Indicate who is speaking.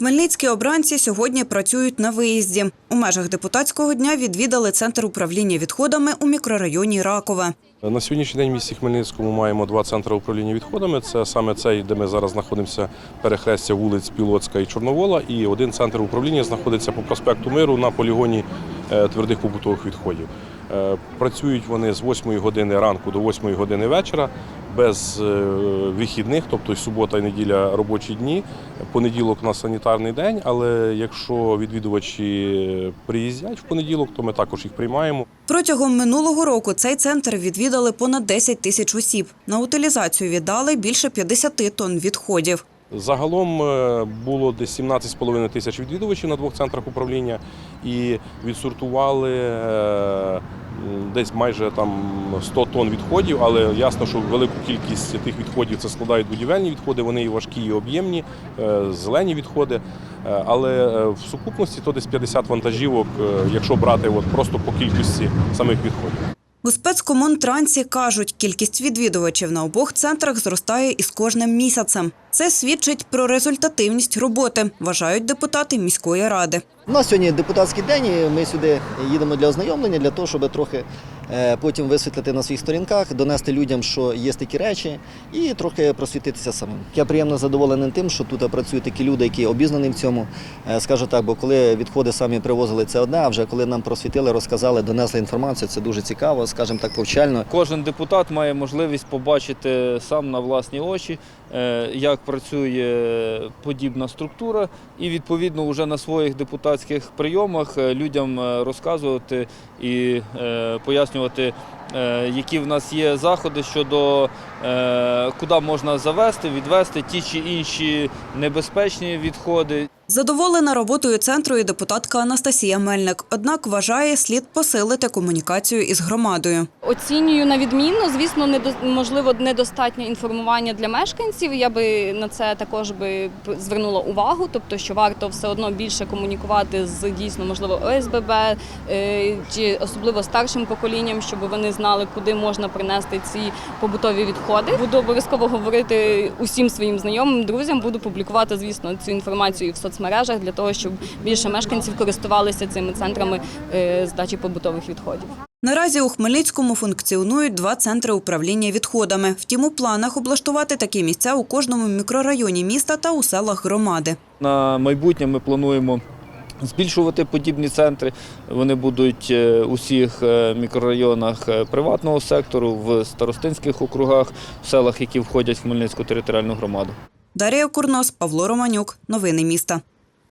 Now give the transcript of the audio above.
Speaker 1: Хмельницькі обранці сьогодні працюють на виїзді. У межах депутатського дня відвідали центр управління відходами у мікрорайоні Ракове.
Speaker 2: На сьогоднішній день в місті Хмельницькому маємо два центри управління відходами. Це саме цей, де ми зараз знаходимося, перехрестя вулиць Пілоцька і Чорновола. І один центр управління знаходиться по проспекту Миру на полігоні твердих побутових відходів. Е, Працюють вони з 8 години ранку до 8 години вечора, без е, вихідних, тобто субота і неділя робочі дні. Понеділок у нас санітарний день, але якщо відвідувачі приїздять в понеділок, то ми також їх приймаємо.
Speaker 1: Протягом минулого року цей центр відвідали понад 10 тисяч осіб. На утилізацію віддали більше 50 тонн відходів.
Speaker 2: Загалом е, було десь 17,5 тисяч відвідувачів на двох центрах управління і відсортували е, десь майже там 100 тонн відходів, але ясно, що велику кількість тих відходів це складають будівельні відходи, вони і важкі, і об'ємні, е, зелені відходи. Але в сукупності то десь 50 вантажівок, якщо брати от просто по кількості самих відходів.
Speaker 1: У спецкомунтрансі кажуть, кількість відвідувачів на обох центрах зростає із кожним місяцем. Це свідчить про результативність роботи, вважають депутати міської ради.
Speaker 3: У нас сьогодні депутатський день, і ми сюди їдемо для ознайомлення, для того, щоб трохи потім висвітлити на своїх сторінках, донести людям, що є такі речі, і трохи просвітитися самим. Я приємно задоволений тим, що тут працюють такі люди, які обізнані в цьому. Е, Скажу так, бо коли відходи самі привозили, це одне, а вже коли нам просвітили, розказали, донесли інформацію, це дуже цікаво, скажімо так, повчально.
Speaker 4: Кожен депутат має можливість побачити сам на власні очі, е, як працює подібна структура, і відповідно вже на своїх депутатських прийомах е, людям е, розказувати і е, пояснювати, які в нас є заходи щодо е, куди можна завести, відвести ті чи інші небезпечні відходи.
Speaker 1: Задоволена роботою центру і депутатка Анастасія Мельник. Однак вважає, слід посилити комунікацію із громадою.
Speaker 5: Оцінюю на відмінно. Звісно, можливо, недостатньо інформування для мешканців. Я би на це також би звернула увагу, тобто, що варто все одно більше комунікувати з дійсно, можливо, ОСББ е, чи особливо старшим поколінням, щоб вони знали, куди можна принести ці побутові відходи. Буду обов'язково говорити усім своїм знайомим, друзям. Буду публікувати, звісно, цю інформацію в соцмережах для того, щоб більше мешканців користувалися цими центрами е, здачі побутових відходів.
Speaker 1: Наразі у Хмельницькому функціонують два центри управління відходами. Втім, у планах облаштувати такі місця у кожному мікрорайоні міста та у селах громади.
Speaker 4: На майбутнє ми плануємо збільшувати подібні центри. Вони будуть е, у всіх е, мікрорайонах е, приватного сектору, в старостинських округах, в селах, які входять в Хмельницьку територіальну громаду.
Speaker 1: Дарія Курнос, Павло Романюк. Новини міста.